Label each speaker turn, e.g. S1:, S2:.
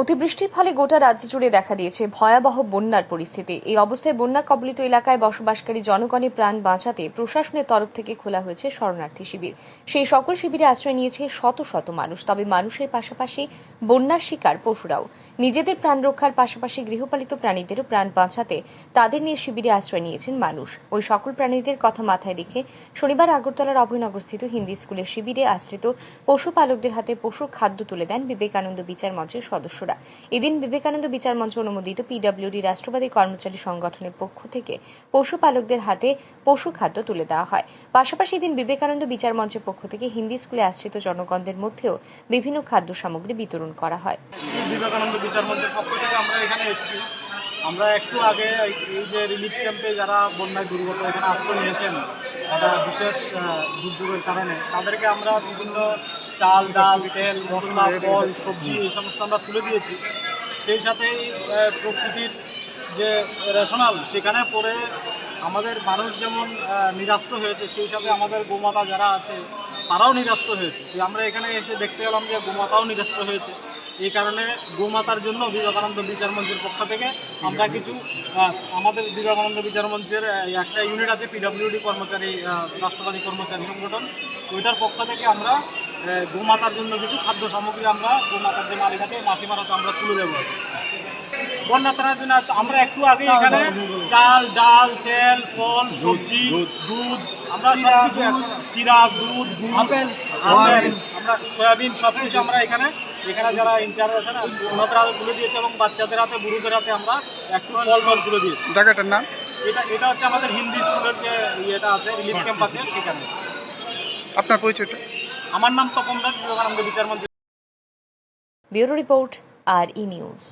S1: অতিবৃষ্টির ফলে গোটা রাজ্য জুড়ে দেখা দিয়েছে ভয়াবহ বন্যার পরিস্থিতি। এই অবস্থায় বন্যা কবলিত এলাকায় বসবাসকারী জনগণের প্রাণ বাঁচাতে প্রশাসনের তরফ থেকে খোলা হয়েছে শরণার্থী শিবির। সেই সকল শিবিরে আশ্রয় নিয়েছে শত শত মানুষ, তবে মানুষের পাশাপাশি বন্যার শিকার পশুরাও। নিজেদের প্রাণ রক্ষার পাশাপাশি গৃহপালিত প্রাণীদেরও প্রাণ বাঁচাতে তাদের নিয়ে শিবিরে আশ্রয় নিয়েছেন মানুষ। ওই সকল প্রাণীদের কথা মাথায় রেখে শনিবার আগরতলার অভয়নগরস্থিত হিন্দি স্কুলের শিবিরে আশ্রিত পশুপালকদের হাতে পশু খাদ্য তুলে দেন বিবেকানন্দ বিচার মঞ্চের সদস্যরা। এদিন বিবেকানন্দ বিচার মঞ্চ অনুমোদিত পিডব্লিউডি রাষ্ট্রবাদী কর্মচারী সংগঠনের পক্ষ থেকে পশুপালকদের হাতে পশু খাদ্য তুলে দেওয়া হয়। পাশাপাশি এদিন বিবেকানন্দ বিচার মঞ্চের পক্ষ থেকে হিন্দি স্কুলে আশ্রিত জনগণদের মধ্যেও বিভিন্ন খাদ্য সামগ্রী বিতরণ করা হয়।
S2: বিবেকানন্দ বিচার মঞ্চের পক্ষ থেকে আমরা এখানে এসেছি। আমরা একটু আগে এই যে রিলিফ ক্যাম্পে যারা বন্যায় দুর্গত এখানে আশ্রয় নিয়েছেন একটা বিশেষ দুর্যোগের কারণে, তাদেরকে আমরা বিভিন্ন চাল ডাল তেল মশলা ফল সবজি এই সমস্ত আমরা তুলে দিয়েছি। সেই সাথেই প্রকৃতির যে রেশনাল সেখানে পড়ে আমাদের মানুষ যেমন নিরাস্ত হয়েছে সেই সাথে আমাদের গোমাতা যারা আছে তারাও নিরাস্ত হয়েছে। আমরা এখানে এসে দেখতে পেলাম যে গোমাতাও নিরাস্ত হয়েছে। এই কারণে গোমাতার জন্য বিবেকানন্দ বিচার মঞ্চের পক্ষ থেকে আমরা কিছু আমাদের বিবেকানন্দ বিচার মঞ্চের একটা ইউনিট আছে পিডব্লিউডি কর্মচারী রাষ্ট্রবাদী কর্মচারী সংগঠন। ওইটার পক্ষ থেকে আমরা গোমাতার জন্য কিছু খাদ্য সামগ্রী আমরা গোমাতার যে মালিক আছে মাসিমার হাতে আমরা তুলে দেবো। বন্যা ত্রাণের জন্য আমরা একটু আগে এখানে চাল ডাল তেল ফল সবজি দুধ। আমরা সব কিছু চিরা দুধ আপেল আমরা সয়াবিন। সব কিছু আমরা এখানে এখানে যারা ইনচার্জ আছে না ওনাদের হাতে তুলে দিয়েছে এবং বাচ্চাদের হাতে বুড়োদের হাতে আমরা একটু ফল ফল তুলে দিয়েছি।
S3: জায়গাটার নাম?
S2: এটা এটা হচ্ছে আমাদের হিন্দি স্কুলের যে ইয়েটা আছে রিলিফ ক্যাম্প আছে সেখানে
S3: আপনার পরিচয়টা?
S2: আমার নাম তপন দাস বিবেকানন্দ বিচার মন্ত্রী
S1: ব্যুরো রিপোর্ট আর ই নিউজ।